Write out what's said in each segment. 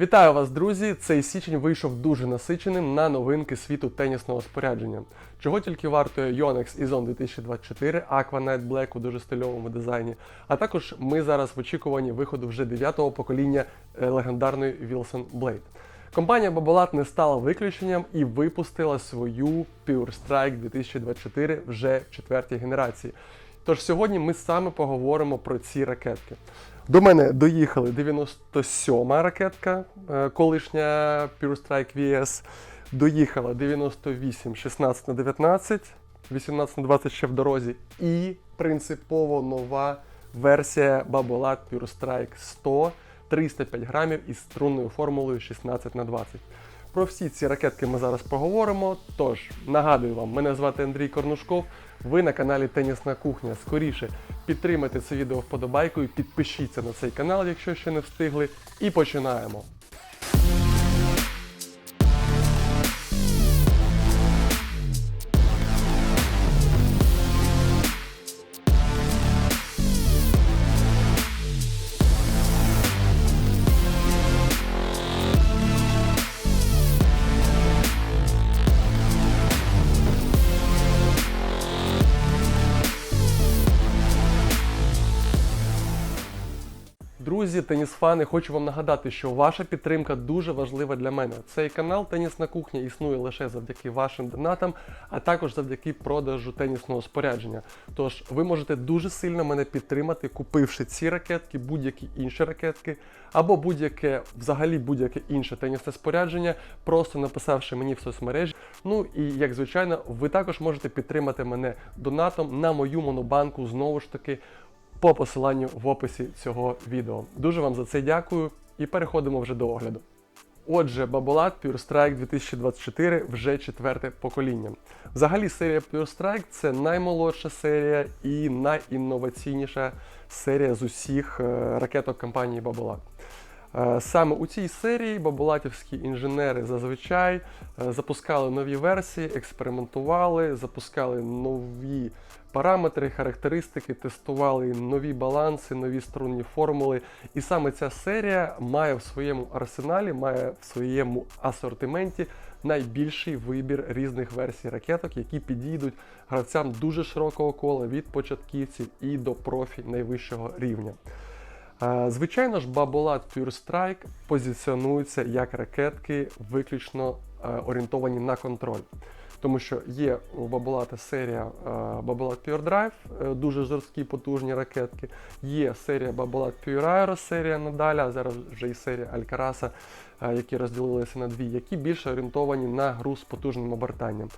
Вітаю вас, друзі! Цей січень вийшов дуже насиченим на новинки світу тенісного спорядження. Чого тільки вартує Yonex Izon 2024 Aqua Night Black у дуже стильовому дизайні. А також ми зараз в очікуванні виходу вже 9-го покоління е, легендарної Wilson Blade. Компанія Babolat не стала виключенням і випустила свою Pure Strike 2024 вже четвертій генерації. Тож сьогодні ми саме поговоримо про ці ракетки. До мене доїхали 97-ма ракетка, е, колишня Pure Strike VS. Доїхала 98 16 на 19, 18 на 20 ще в дорозі. І принципово нова версія Babolat Pure Strike 100 305 грамів із струнною формулою 16 на 20. Про всі ці ракетки ми зараз поговоримо. Тож, нагадую вам, мене звати Андрій Корнушков. Ви на каналі Тенісна Кухня. Скоріше підтримайте це відео вподобайкою, підпишіться на цей канал, якщо ще не встигли. І починаємо. Друзі, тенісфани, хочу вам нагадати, що ваша підтримка дуже важлива для мене. Цей канал Тенісна кухня існує лише завдяки вашим донатам, а також завдяки продажу тенісного спорядження. Тож ви можете дуже сильно мене підтримати, купивши ці ракетки, будь-які інші ракетки, або будь-яке, взагалі будь-яке інше тенісне спорядження, просто написавши мені в соцмережі. Ну і як звичайно, ви також можете підтримати мене донатом на мою монобанку знову ж таки по посиланню в описі цього відео. Дуже вам за це дякую і переходимо вже до огляду. Отже, Babolat Pure Strike 2024 вже четверте покоління. Взагалі, серія Pure Strike це наймолодша серія і найінноваційніша серія з усіх е, ракеток компанії Babolat. Е, Саме у цій серії бабулатівські інженери зазвичай е, запускали нові версії, експериментували, запускали нові параметри, характеристики, тестували нові баланси, нові струнні формули. І саме ця серія має в своєму арсеналі, має в своєму асортименті найбільший вибір різних версій ракеток, які підійдуть гравцям дуже широкого кола від початківців і до профі найвищого рівня. Е, Звичайно ж, Babolat Pure Strike позиціонуються як ракетки виключно е, орієнтовані на контроль. Тому що є у Babolat серія е, Babolat Pure Drive, е, дуже жорсткі потужні ракетки. Є серія Babolat Pure Aero, серія надалі, а зараз вже і серія Alcaraz, е, які розділилися на дві, які більше орієнтовані на гру з потужним обертанням.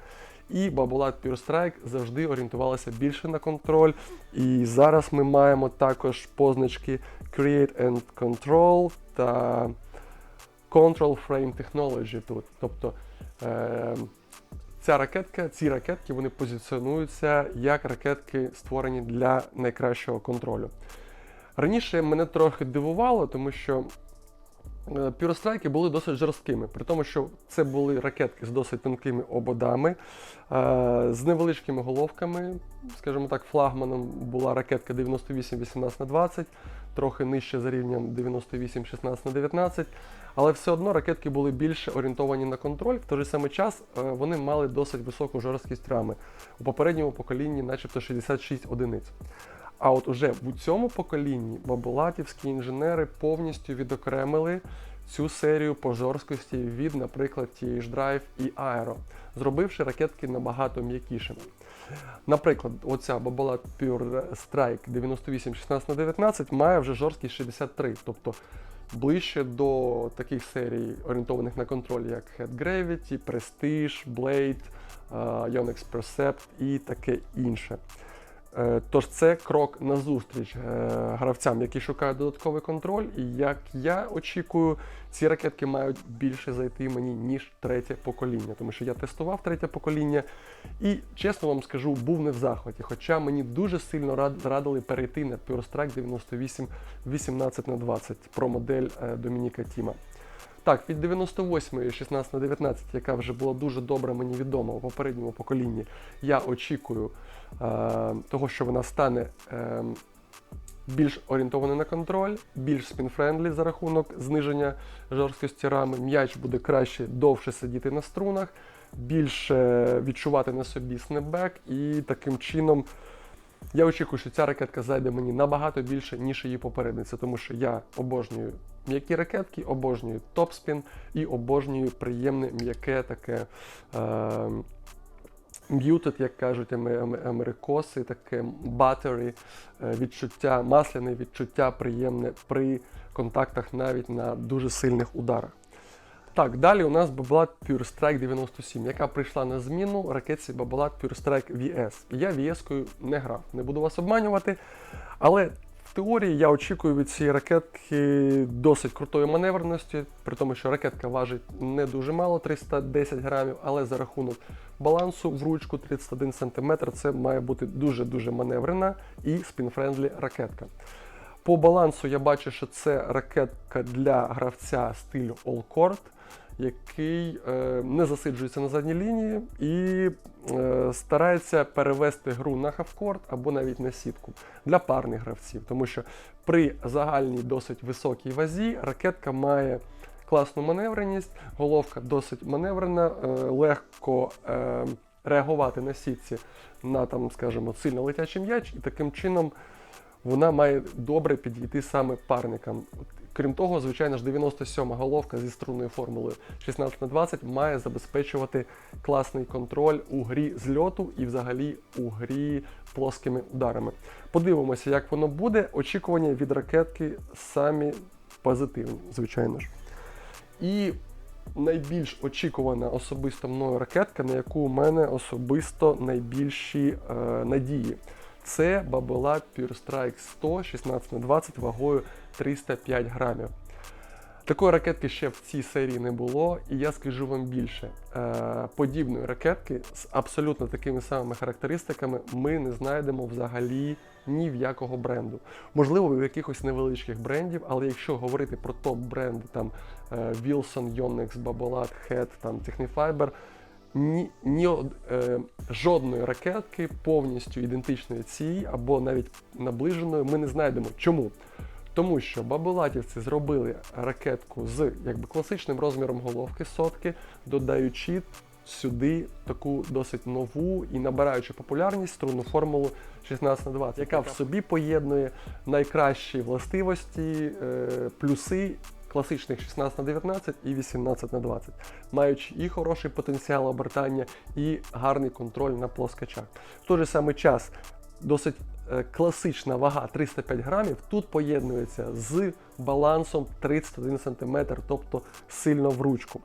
І Babolat Pure Strike завжди орієнтувалася більше на контроль. І зараз ми маємо також позначки Create and Control та Control Frame Technology тут. Тобто ця ракетка, ці ракетки вони позиціонуються як ракетки, створені для найкращого контролю. Раніше мене трохи дивувало, тому що е, пюрострайки були досить жорсткими, при тому, що це були ракетки з досить тонкими ободами, е, з невеличкими головками. Скажімо так, флагманом була ракетка 98-18 на 20, трохи нижче за рівнем 98-16 на 19. Але все одно ракетки були більше орієнтовані на контроль. В той же самий час е, вони мали досить високу жорсткість рами. У попередньому поколінні, начебто 66 одиниць. А от уже в цьому поколінні бабулатівські інженери повністю відокремили цю серію по жорсткості від, наприклад, TH Drive і Aero, зробивши ракетки набагато м'якішими. Наприклад, оця Babolat Pure Strike 98 16 на 19 має вже жорсткість 63, тобто ближче до таких серій, орієнтованих на контроль, як Head Gravity, Prestige, Blade, е, Yonex Percept і таке інше. Е, Тож це крок назустріч е, гравцям, які шукають додатковий контроль. І як я очікую, ці ракетки мають більше зайти мені, ніж третє покоління. Тому що я тестував третє покоління і, чесно вам скажу, був не в захваті. Хоча мені дуже сильно рад- радили перейти на Pure Strike 98 18 на 20 про модель е, Домініка Тіма. Так, від 98 16 на 19, яка вже була дуже добре мені відома у попередньому поколінні, я очікую е, того, що вона стане е, більш орієнтований на контроль, більш спінфрендлі за рахунок зниження жорсткості рами. М'яч буде краще довше сидіти на струнах, більше відчувати на собі снепбек і таким чином. Я очікую, що ця ракетка зайде мені набагато більше, ніж її попередниця, тому що я обожнюю м'які ракетки, обожнюю топспін і обожнюю приємне м'яке таке е, muted, як кажуть ами- ами- америкоси, таке battery, е, відчуття, масляне відчуття приємне при контактах навіть на дуже сильних ударах. Так, далі у нас Babolat Pure Strike 97, яка прийшла на зміну ракетці Babolat Pure Strike VS. Я VS-кою не грав, не буду вас обманювати. Але в теорії я очікую від цієї ракетки досить крутої маневреності, при тому, що ракетка важить не дуже мало, 310 грамів, але за рахунок балансу в ручку 31 см це має бути дуже-дуже маневрена і спінфрендлі ракетка. По балансу я бачу, що це ракетка для гравця стилю All Court, який е, не засиджується на задній лінії і е, старається перевести гру на хавкорт або навіть на сітку для парних гравців. Тому що при загальній досить високій вазі ракетка має класну маневреність, головка досить маневрена, е, легко реагувати на сітці на там, скажімо, сильно летячий м'яч, і таким чином вона має добре підійти саме парникам. Крім того, звичайно ж, 97 головка зі струнною формулою 16 на 20 має забезпечувати класний контроль у грі зльоту і взагалі у грі плоскими ударами. Подивимося, як воно буде. Очікування від ракетки самі позитивні, звичайно ж. І найбільш очікувана особисто мною ракетка, на яку у мене особисто найбільші е, надії. Це Babolat Pure Strike 100 16 на 20 вагою 305 грамів. Такої ракетки ще в цій серії не було, і я скажу вам більше. Е, подібної ракетки з абсолютно такими самими характеристиками ми не знайдемо взагалі ні в якого бренду. Можливо, в якихось невеличких брендів, але якщо говорити про топ-бренди, там е, Wilson, Yonex, Babolat, Head, там Technifiber, ні, ні е, жодної ракетки повністю ідентичної цій або навіть наближеної ми не знайдемо. Чому? Тому що бабулатівці зробили ракетку з якби класичним розміром головки сотки, додаючи сюди таку досить нову і набираючи популярність струнну формулу 16 на 20, яка в собі поєднує найкращі властивості, е, плюси класичних 16 на 19 і 18 на 20, маючи і хороший потенціал обертання, і гарний контроль на плоскочах. В той же самий час досить класична вага 305 грамів тут поєднується з балансом 31 см, тобто сильно в ручку.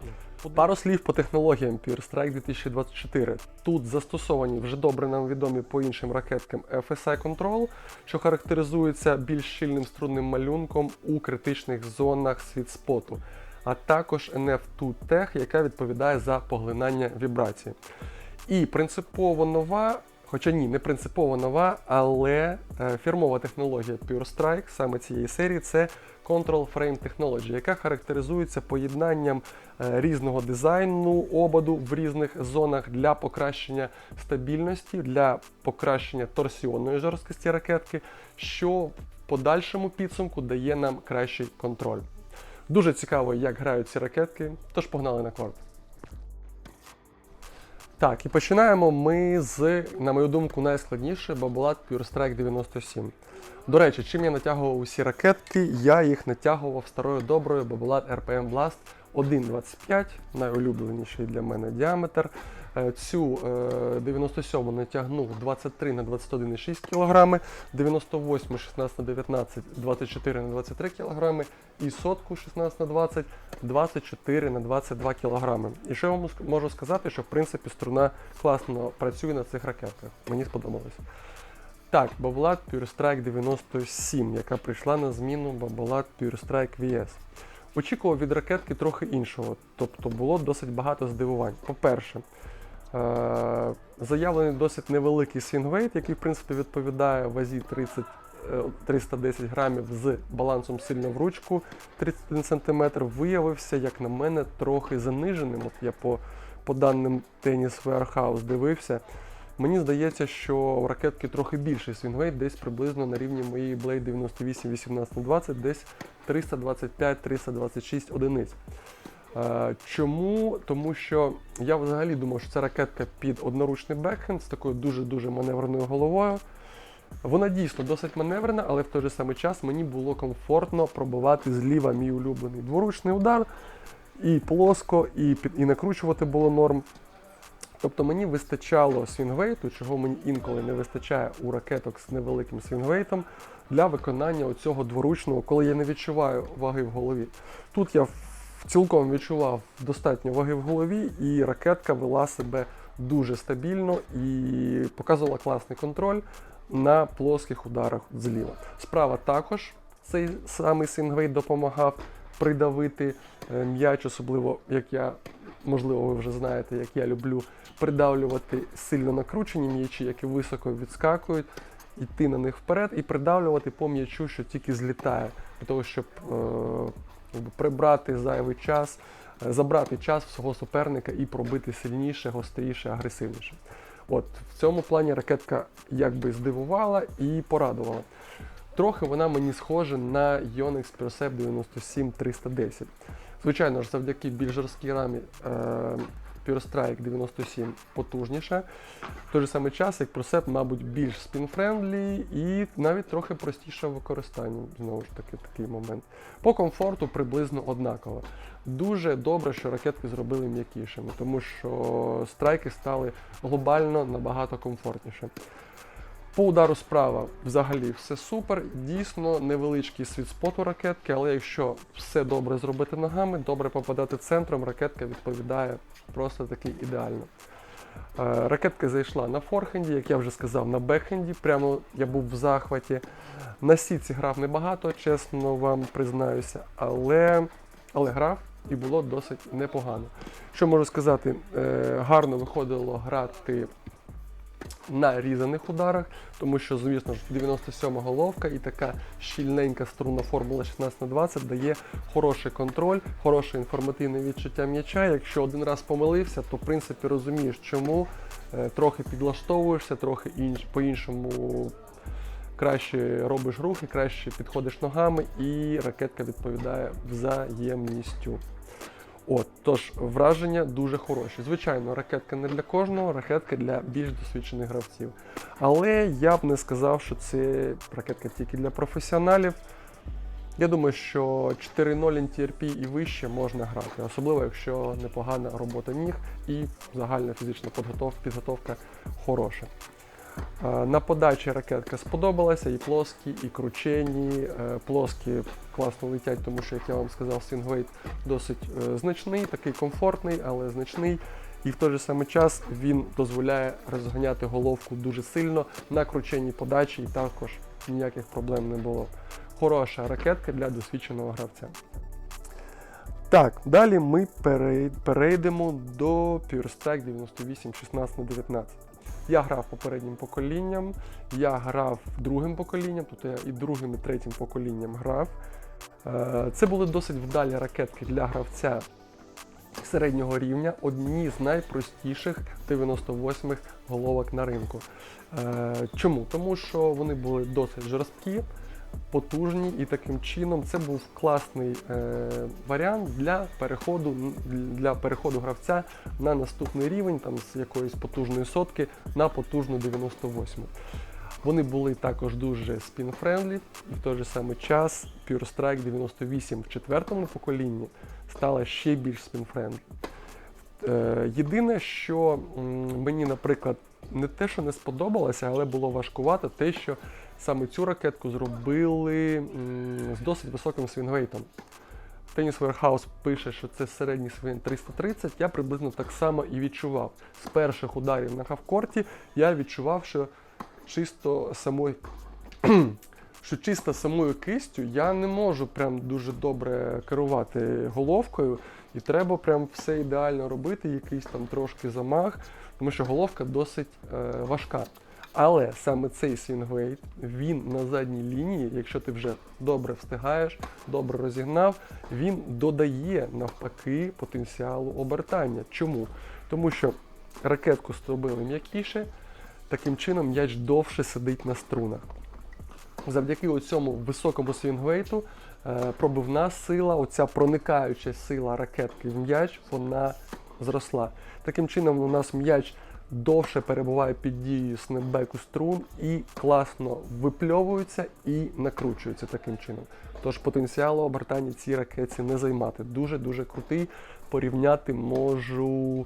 Пару слів по технологіям Pure Strike 2024. Тут застосовані вже добре нам відомі по іншим ракеткам FSI Control, що характеризується більш щільним струнним малюнком у критичних зонах світспоту, а також NF2 Tech, яка відповідає за поглинання вібрації. І принципово нова, хоча ні, не принципово нова, але е, фірмова технологія Pure Strike саме цієї серії це Control Frame Technology, яка характеризується поєднанням е, різного дизайну ободу в різних зонах для покращення стабільності, для покращення торсіонної жорсткості ракетки, що в подальшому підсумку дає нам кращий контроль. Дуже цікаво, як грають ці ракетки, тож погнали на корт. Так, і починаємо ми з, на мою думку, найскладніше Бабулат Pure Strike 97. До речі, чим я натягував усі ракетки, я їх натягував старою доброю Бабулат RPM Blast 1.25, найулюбленіший для мене діаметр. Е, Цю е, 97 натягнув 23 на 21,6 кг, 98 16 на 19 24 на 23 кг і сотку 16 на 20 24 на 22 кг. І що я вам можу сказати, що в принципі струна класно працює на цих ракетках. Мені сподобалось. Так, Babolat Pure Strike 97, яка прийшла на зміну Babolat Pure Strike VS. Очікував від ракетки трохи іншого, тобто було досить багато здивувань. По-перше, е- заявлений досить невеликий свінгвейт, який в принципі відповідає вазі 30, е, 310 грамів з балансом сильно в ручку 31 см, виявився, як на мене, трохи заниженим. От я по, по даним Tennis Warehouse дивився. Мені здається, що у ракетки трохи більший свінгвейт, десь приблизно на рівні моєї Blade 98 18 20, десь 325-326 одиниць. Е, Чому? Тому що я взагалі думав, що це ракетка під одноручний бекхенд з такою дуже-дуже маневреною головою. Вона дійсно досить маневрена, але в той же самий час мені було комфортно пробивати зліва мій улюблений дворучний удар, і плоско, і, і накручувати було норм. Тобто мені вистачало свінгвейту, чого мені інколи не вистачає у ракеток з невеликим свінгвейтом для виконання оцього дворучного, коли я не відчуваю ваги в голові. Тут я цілком відчував достатньо ваги в голові, і ракетка вела себе дуже стабільно і показувала класний контроль на плоских ударах зліва. Справа також цей самий свінгвейт допомагав придавити е, м'яч, особливо як я, можливо, ви вже знаєте, як я люблю придавлювати сильно накручені м'ячі, які високо відскакують, йти на них вперед і придавлювати по м'ячу, що тільки злітає, для того, щоб е, прибрати зайвий час, е, забрати час свого суперника і пробити сильніше, гостріше, агресивніше. От в цьому плані ракетка якби здивувала і порадувала. Трохи вона мені схожа на Yonex PureSep 97310. Звичайно ж, завдяки більш жорсткій рамі е, PureStrike 97 потужніша. В той же самий час, як PureSep, мабуть, більш спінфрендлі і навіть трохи простіше в використанні. Знову ж таки, такий момент. По комфорту приблизно однаково. Дуже добре, що ракетки зробили м'якішими, тому що страйки стали глобально набагато комфортніше. По удару справа взагалі все супер. Дійсно невеличкий світ споту ракетки, але якщо все добре зробити ногами, добре попадати центром, ракетка відповідає просто таки ідеально. Е, Ракетка зайшла на форхенді, як я вже сказав, на бекхенді. Прямо я був в захваті. На сітці грав небагато, чесно вам признаюся, але, але грав і було досить непогано. Що можу сказати, е, гарно виходило грати на різаних ударах, тому що, звісно ж, 97 головка і така щільненька струнна формула 16 на 20 дає хороший контроль, хороше інформативне відчуття м'яча. Якщо один раз помилився, то в принципі розумієш, чому е, трохи підлаштовуєшся, трохи інш, по-іншому краще робиш рухи, краще підходиш ногами, і ракетка відповідає взаємністю. От, тож враження дуже хороші. Звичайно, ракетка не для кожного, ракетка для більш досвідчених гравців. Але я б не сказав, що це ракетка тільки для професіоналів. Я думаю, що 4.0 NTRP і вище можна грати, особливо якщо непогана робота ніг і загальна фізична підготовка, підготовка хороша. Е, На подачі ракетка сподобалася, і плоскі, і кручені. Е, Плоскі класно летять, тому що, як я вам сказав, свінгвейт досить е, значний, такий комфортний, але значний. І в той же самий час він дозволяє розганяти головку дуже сильно на крученій подачі, і також ніяких проблем не було. Хороша ракетка для досвідченого гравця. Так, далі ми перейдемо до PureStrike 98 16 на 19. Я грав попереднім поколінням, я грав другим поколінням, тобто я і другим, і третім поколінням грав. Е, Це були досить вдалі ракетки для гравця середнього рівня, одні з найпростіших 98-х головок на ринку. Е, Чому? Тому що вони були досить жорсткі, потужні, і таким чином це був класний е, варіант для переходу, для переходу гравця на наступний рівень, там з якоїсь потужної сотки на потужну 98. Вони були також дуже спін-френдлі, і в той же самий час Pure Strike 98 в четвертому поколінні стала ще більш спін-френдлі. Е, єдине, що мені, наприклад, не те, що не сподобалося, але було важкувато, те, що саме цю ракетку зробили з досить високим свінгвейтом. Теніс Warehouse пише, що це середній свин 330, я приблизно так само і відчував. З перших ударів на хавкорті я відчував, що чисто самою, що чисто самою кистю я не можу прям дуже добре керувати головкою, і треба прям все ідеально робити, якийсь там трошки замах, тому що головка досить е, важка. Але саме цей свінгвейт, він на задній лінії, якщо ти вже добре встигаєш, добре розігнав, він додає навпаки потенціалу обертання. Чому? Тому що ракетку зробили м'якіше, Таким чином м'яч довше сидить на струнах. Завдяки цьому високому свінгвейту е, пробивна сила, оця проникаюча сила ракетки в м'яч, вона зросла. Таким чином, у нас м'яч довше перебуває під дією снепбеку струн і класно випльовується і накручується таким чином. Тож потенціалу обертання цій ракетці не займати. Дуже-дуже крутий. Порівняти можу.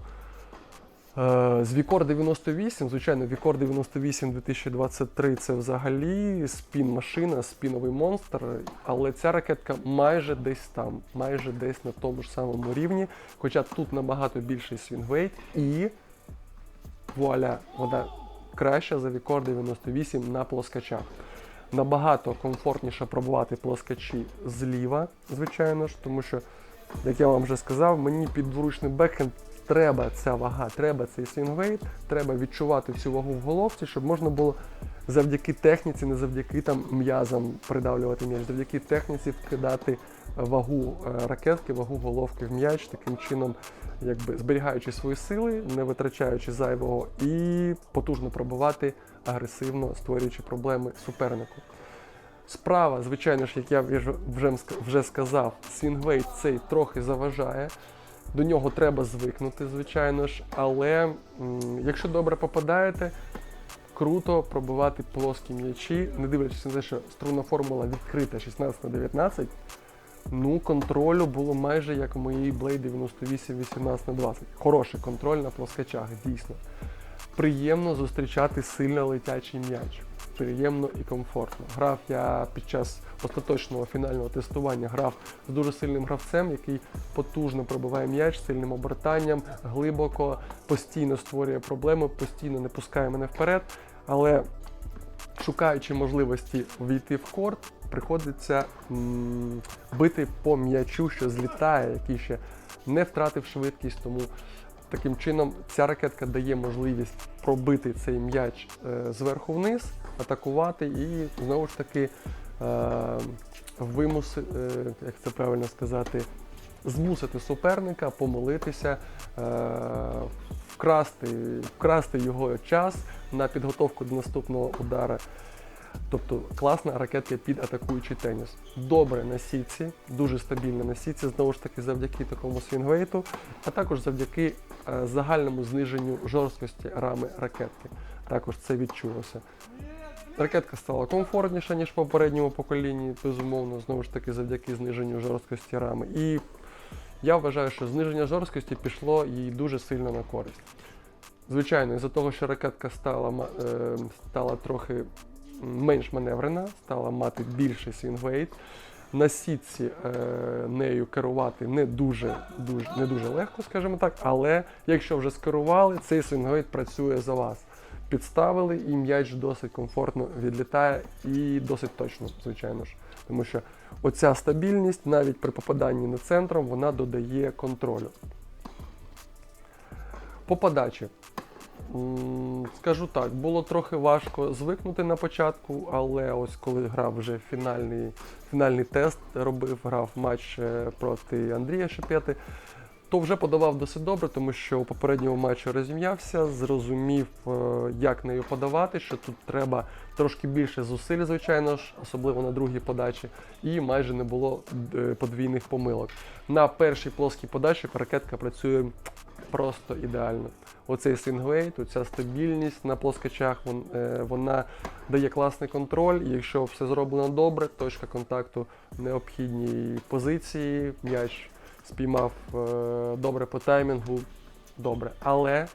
Е, З Вікор 98, звичайно, Вікор 98 2023 це взагалі спін-машина, спіновий монстр, але ця ракетка майже десь там, майже десь на тому ж самому рівні. Хоча тут набагато більший свінгвейт і вуаля, вона краща за Вікор 98 на плоскачах. Набагато комфортніше пробувати плоскачі зліва, звичайно ж, тому що, як я вам вже сказав, мені під дворучний бекхенд треба ця вага, треба цей свінгвейт, треба відчувати цю вагу в головці, щоб можна було завдяки техніці, не завдяки там м'язам придавлювати м'яч, завдяки техніці вкидати вагу е, ракетки, вагу головки в м'яч, таким чином, якби зберігаючи свої сили, не витрачаючи зайвого, і потужно пробивати агресивно, створюючи проблеми супернику. Справа, звичайно ж, як я вже, вже, сказав, свінгвейт цей трохи заважає. До нього треба звикнути, звичайно ж, але якщо добре попадаєте, круто пробивати плоскі м'ячі, не дивлячись на те, що струнна формула відкрита 16 на 19. Ну, контролю було майже як у моїй Blade 98 18 на 20. Хороший контроль на плоскачах, дійсно. Приємно зустрічати сильно летячий м'яч. Приємно і комфортно. Грав я під час остаточного фінального тестування грав з дуже сильним гравцем, який потужно пробиває м'яч сильним обертанням, глибоко, постійно створює проблеми, постійно не пускає мене вперед. Але шукаючи можливості війти в корт, приходиться м, бити по м'ячу, що злітає, який ще не втратив швидкість. Тому таким чином ця ракетка дає можливість пробити цей м'яч е, зверху вниз, атакувати і знову ж таки е, вимуси, е, як це правильно сказати, змусити суперника помилитися, е, вкрасти, вкрасти його час на підготовку до наступного удара. Тобто класна ракетка під атакуючий теніс. Добре на сітці, дуже стабільна на сітці, знову ж таки, завдяки такому свінгвейту, а також завдяки е, загальному зниженню жорсткості рами ракетки. Також це відчулося. Ракетка стала комфортніша, ніж в попередньому поколінні, безумовно, знову ж таки, завдяки зниженню жорсткості рами. І я вважаю, що зниження жорсткості пішло їй дуже сильно на користь. Звичайно, із-за того, що ракетка стала, е, стала трохи менш маневрена, стала мати більший свінгвейт. На сітці е, нею керувати не дуже, дуже, не дуже легко, скажімо так, але якщо вже скерували, цей свінгвейт працює за вас. Підставили і м'яч досить комфортно відлітає і досить точно, звичайно ж. Тому що оця стабільність навіть при попаданні не центром вона додає контролю. По подачі. Скажу так, було трохи важко звикнути на початку, але ось коли грав вже фінальний, фінальний тест, робив, грав матч е, проти Андрія Шепети, то вже подавав досить добре, тому що у попередньому матчі розім'явся, зрозумів, е, як нею подавати, що тут треба трошки більше зусиль, звичайно ж, особливо на другій подачі, і майже не було е, подвійних помилок. На першій плоскій подачі ракетка працює просто ідеально. Оцей свінгвейт, оця стабільність на плоскачах, е, вона дає класний контроль. Якщо все зроблено добре, точка контакту необхідній позиції, м'яч спіймав е, добре по таймінгу, добре. Але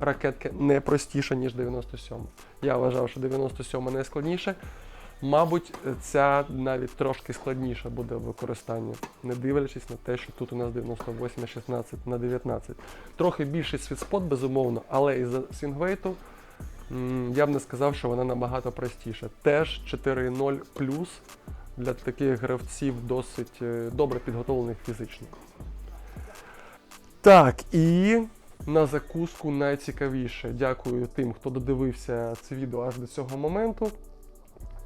ракетка не простіша, ніж 97. Я вважав, що 97 найскладніше. Мабуть, ця навіть трошки складніша буде в використанні, не дивлячись на те, що тут у нас 98 на 16 на 19. Трохи більший світспот, безумовно, але із-за свінгвейту м, я б не сказав, що вона набагато простіша. Теж 4.0 плюс для таких гравців досить е, добре підготовлених фізично. Так, і на закуску найцікавіше. Дякую тим, хто додивився це відео аж до цього моменту.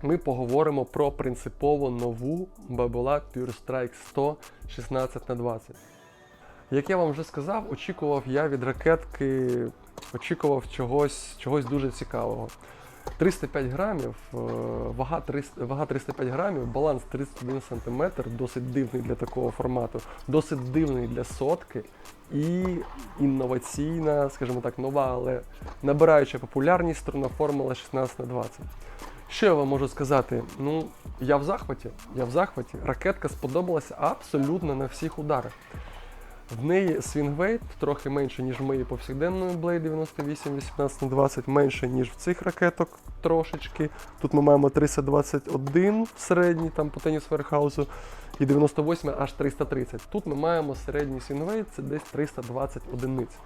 Ми поговоримо про принципово нову Babolat Pure Strike 100 16 на 20. Як я вам вже сказав, очікував я від ракетки очікував чогось, чогось дуже цікавого. 305 грамів, е, вага, 300, вага 305 грамів, баланс 31 см, досить дивний для такого формату, досить дивний для сотки і інноваційна, скажімо так, нова, але набираюча популярність струнна формула 16 на 20. Що я вам можу сказати? Ну, я в захваті. Я в захваті. Ракетка сподобалася абсолютно на всіх ударах. В неї свінгвейт трохи менше, ніж в моїй повсякденної Blade 98 18 на 20, менше, ніж в цих ракеток трошечки. Тут ми маємо 321 в середній там по теніс Верхаусу і 98 аж 330. Тут ми маємо середній свінгвейт, це десь 320 одиниць.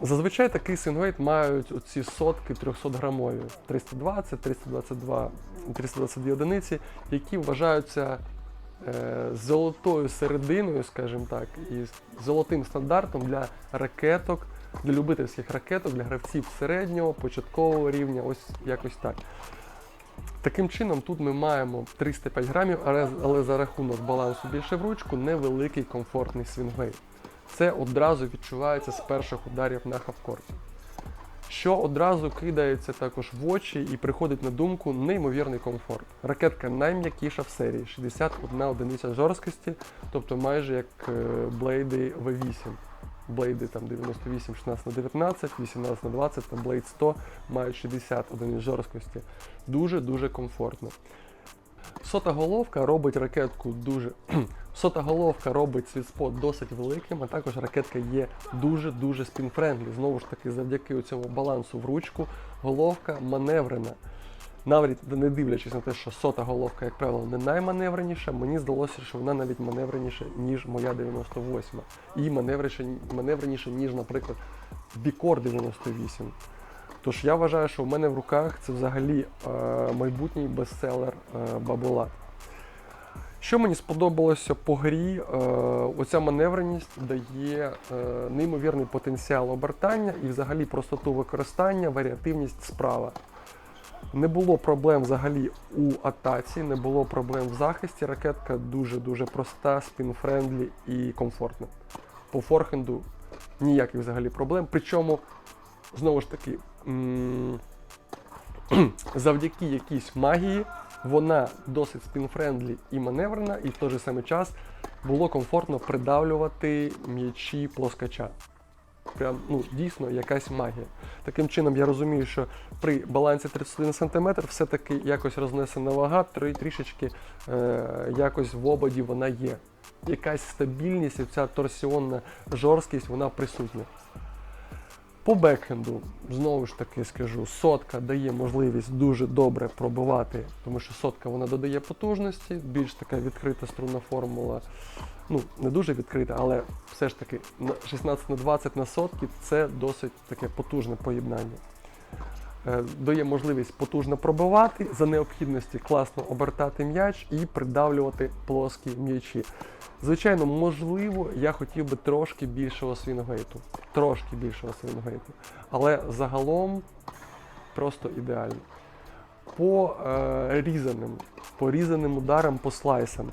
Зазвичай такий свінгвейт мають оці сотки 300 грамові 320, 322, 322 одиниці, які вважаються е, золотою серединою, скажімо так, і золотим стандартом для ракеток, для любительських ракеток, для гравців середнього, початкового рівня, ось якось так. Таким чином, тут ми маємо 305 грамів, але, але за рахунок балансу більше в ручку невеликий комфортний свінгвейт. Це одразу відчувається з перших ударів на хавкорті. Що одразу кидається також в очі і приходить на думку неймовірний комфорт. Ракетка найм'якіша в серії, 61 одиниця жорсткості, тобто майже як е, блейди V8. Блейди там 98, 16 на 19, 18 на 20, та Blade 100 мають 60 одиниць жорсткості. Дуже-дуже комфортно. Сота головка робить ракетку дуже. Сота головка робить світспот досить великим, а також ракетка є дуже-дуже спінфрендлі. Знову ж таки, завдяки цьому балансу в ручку, головка маневрена. Навіть не дивлячись на те, що сота головка, як правило, не найманевреніша, мені здалося, що вона навіть маневреніша, ніж моя 98. І маневреніша, маневреніша ніж, наприклад, Бікор 98. Тож я вважаю, що в мене в руках це взагалі е, майбутній бестселер е, Бабулат. Що мені сподобалося по грі, е, оця маневреність дає неймовірний потенціал обертання і взагалі простоту використання, варіативність справа. Не було проблем взагалі у атаці, не було проблем в захисті. Ракетка дуже-дуже проста, спінфрендлі і комфортна. По форхенду ніяких взагалі проблем. Причому, знову ж таки, завдяки якійсь магії вона досить спінфрендлі і маневрена, і в той же самий час було комфортно придавлювати м'ячі плоскача. Прям ну, дійсно якась магія. Таким чином, я розумію, що при балансі 31 см все-таки якось рознесена вага, трі- трішечки е, якось в ободі вона є. Якась стабільність і ця торсіонна жорсткість вона присутня. По бекхенду, знову ж таки скажу, сотка дає можливість дуже добре пробивати, тому що сотка вона додає потужності, більш така відкрита струнна формула. Ну, не дуже відкрита, але все ж таки 16 на 20 на сотки це досить таке потужне поєднання. Е, Дає можливість потужно пробивати, за необхідності класно обертати м'яч і придавлювати плоскі м'ячі. Звичайно, можливо, я хотів би трошки більшого свінгейту. Трошки більшого свінгейту. Але загалом просто ідеально. По е, різаним, по різаним ударам, по слайсам.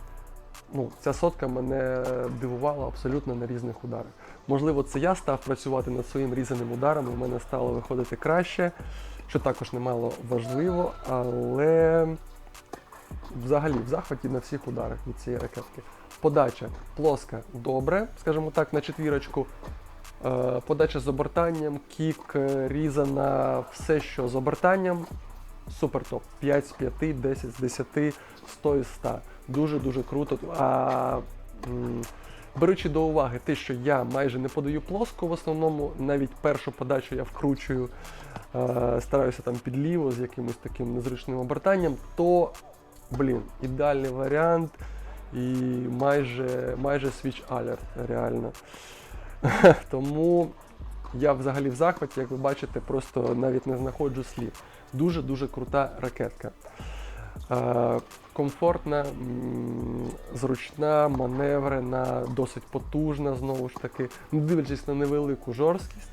Ну, ця сотка мене дивувала абсолютно на різних ударах. Можливо, це я став працювати над своїм різаним ударом, і в мене стало виходити краще, що також немало важливо, але взагалі в захваті на всіх ударах від цієї ракетки. Подача плоска, добре, скажімо так, на четвірочку. Е, Подача з обертанням, кік, е, різана, все, що з обертанням. Супер топ. 5 з 5, 10 з 10, 100 із 100. Дуже-дуже круто. А, беручи до уваги те, що я майже не подаю плоско, в основному навіть першу подачу я вкручую, е, стараюся там підліво з якимось таким незручним обертанням, то, блін, ідеальний варіант і майже, майже switch alert, реально. Тому я взагалі в захваті, як ви бачите, просто навіть не знаходжу слів. Дуже-дуже крута ракетка. Е, комфортна, зручна, маневрена, досить потужна, знову ж таки, не дивлячись на невелику жорсткість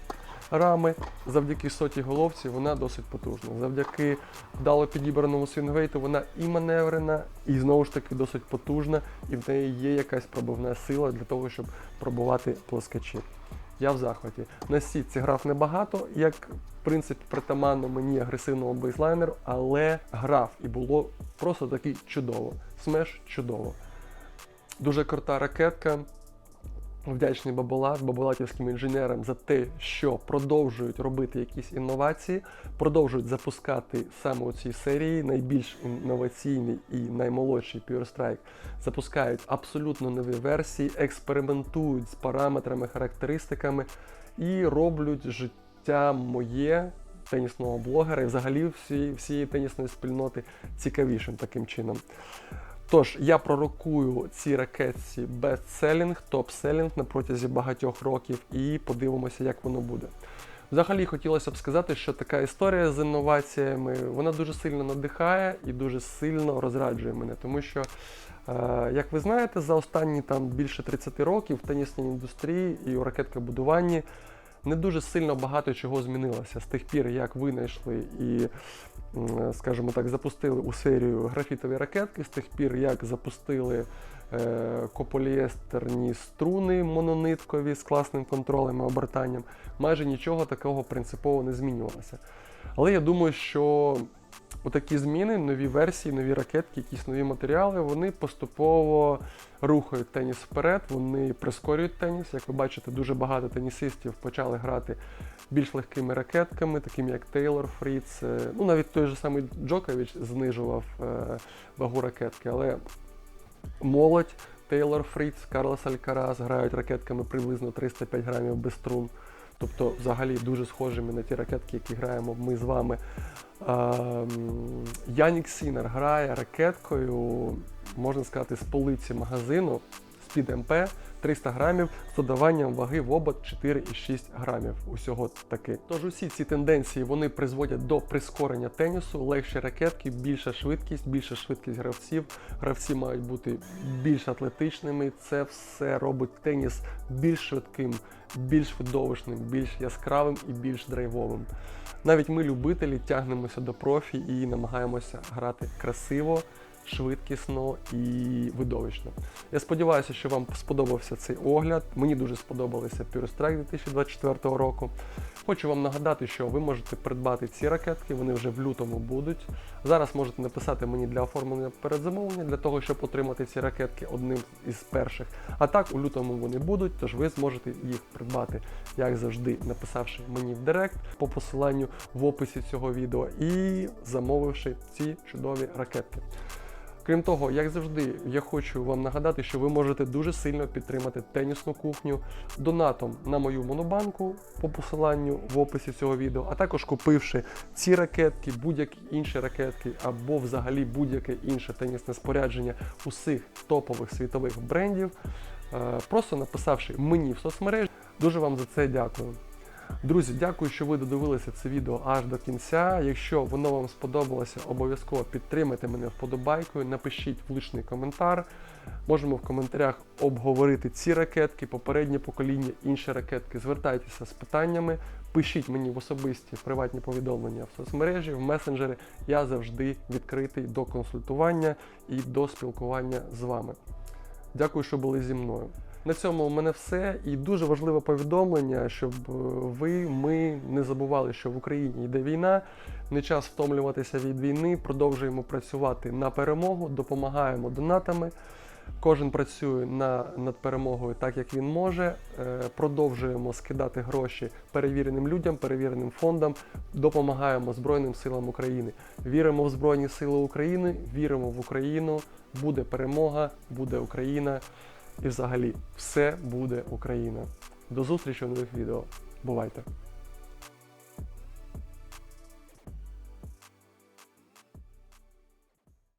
рами, завдяки соті головці вона досить потужна. Завдяки вдало підібраному свінгвейту вона і маневрена, і знову ж таки досить потужна, і в неї є якась пробивна сила для того, щоб пробувати плоскачі. Я в захваті. На сітці грав небагато, як в принципі притаманно мені агресивному бейслайнеру, але грав і було просто таки чудово. Смеш чудово. Дуже крута ракетка. Вдячний Баболат, баболатівським інженерам за те, що продовжують робити якісь інновації, продовжують запускати саме у цій серії найбільш інноваційний і наймолодший Pure Strike. Запускають абсолютно нові версії, експериментують з параметрами, характеристиками і роблять життя моє тенісного блогера і взагалі всі, всієї тенісної спільноти цікавішим таким чином. Тож я пророкую ці ракетці бестселінг, топ-селінг на протязі багатьох років і подивимося, як воно буде. Взагалі хотілося б сказати, що така історія з інноваціями вона дуже сильно надихає і дуже сильно розраджує мене, тому що, е, як ви знаєте, за останні там більше 30 років в тенісній індустрії і у ракеткобудуванні не дуже сильно багато чого змінилося з тих пір, як винайшли і, скажімо так, запустили у серію графітові ракетки, з тих пір, як запустили е, кополіестерні струни монониткові з класним контролем і обертанням, майже нічого такого принципово не змінювалося. Але я думаю, що Отакі зміни, нові версії, нові ракетки, якісь нові матеріали, вони поступово рухають теніс вперед, вони прискорюють теніс. Як ви бачите, дуже багато тенісистів почали грати більш легкими ракетками, такими як Тейлор Фріц. Е, Ну, навіть той же самий Джокович знижував е, вагу ракетки, але молодь, Тейлор Фріц, Карлос Алькарас грають ракетками приблизно 305 грамів без струн. Тобто, взагалі дуже схожими на ті ракетки, які граємо ми з вами. Ем, Янік Сінер грає ракеткою, можна сказати, з полиці магазину з-під МП 300 грамів з додаванням ваги в обод 4,6 грамів. Усього таки. Тож усі ці тенденції вони призводять до прискорення тенісу, легші ракетки, більша швидкість, більша швидкість гравців. Гравці мають бути більш атлетичними. Це все робить теніс більш швидким, більш видовищним, більш яскравим і більш драйвовим. Навіть ми, любителі, тягнемося до профі і намагаємося грати красиво, швидкісно і видовищно. Я сподіваюся, що вам сподобався цей огляд. Мені дуже сподобалися PureStrike 2024 року. Хочу вам нагадати, що ви можете придбати ці ракетки, вони вже в лютому будуть. Зараз можете написати мені для оформлення передзамовлення, для того, щоб отримати ці ракетки одним із перших. А так, у лютому вони будуть, тож ви зможете їх придбати, як завжди, написавши мені в директ по посиланню в описі цього відео і замовивши ці чудові ракетки. Крім того, як завжди, я хочу вам нагадати, що ви можете дуже сильно підтримати тенісну кухню донатом на мою монобанку по посиланню в описі цього відео, а також купивши ці ракетки, будь-які інші ракетки або взагалі будь-яке інше тенісне спорядження усіх топових світових брендів, е, просто написавши мені в соцмережі. Дуже вам за це дякую. Друзі, дякую, що ви додивилися це відео аж до кінця. Якщо воно вам сподобалося, обов'язково підтримайте мене вподобайкою, напишіть влучний коментар. Можемо в коментарях обговорити ці ракетки, попереднє покоління, інші ракетки. Звертайтеся з питаннями, пишіть мені в особисті приватні повідомлення в соцмережі, в месенджери. Я завжди відкритий до консультування і до спілкування з вами. Дякую, що були зі мною. На цьому у мене все. І дуже важливе повідомлення, щоб е, ви, ми не забували, що в Україні йде війна. Не час втомлюватися від війни. Продовжуємо працювати на перемогу, допомагаємо донатами. Кожен працює на, над перемогою так, як він може. Е, Продовжуємо скидати гроші перевіреним людям, перевіреним фондам, допомагаємо Збройним силам України. Віримо в Збройні Сили України, віримо в Україну. Буде перемога, буде Україна. І взагалі все буде Україна. До зустрічі в нових відео. Бувайте!